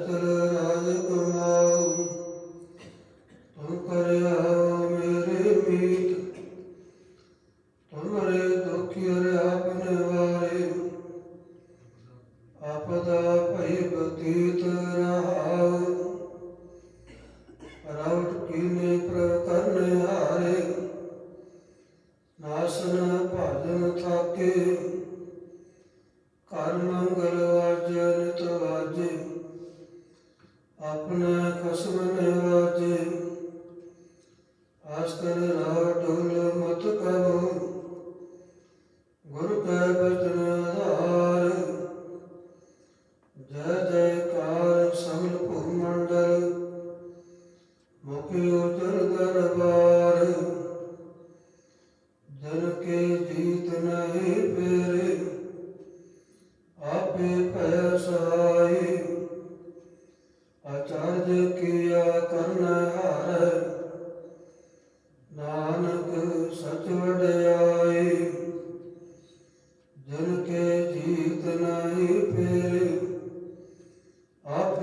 ਨਸਤਲ ਰਾਜ ਕਮਾਉ ਤੁਮ ਕਰਿਆ ਮੇਰੇ ਮੀਤ ਤੁਮਰੇ ਦੁਖੀ ਹਰਿ ਆਪਨੇ ਵਾਰੇ। ਆਪਦਾ ਭਈ ਬਤੀਤ ਰਹਾਉ ਰਵਟ ਕੀਨੇ ਪ੍ਰਕਰਨ ਹਾਰੇ। ਨਾਸਨ ਭਾਜਨ ਥਾਕੇ, ਕਰ ਮੰਗਲ ਵਾਜੇ ਆਪਣੇ ਖਸਮ ਨੇ ਵਾਜੇ ਆਸਕਰ ਰਾ ਢੋਲ ਮਤ ਕਬੋ ਗੁਰ ਕੈ ਬਚਨ ਆਧਾਰ, ਜੈ ਜੈਕਾਰ ਸਗਲ ਭੂ ਮੰਡਲ, ਮੁਖਿ ਉਤਰ ਦਰਬਾਰ। ਜਨ ਕੇ ਜੀਤ ਨਹੀਂ ਫੇਰੇ ਆਪੇ ਭੈ ਸਹਾਈ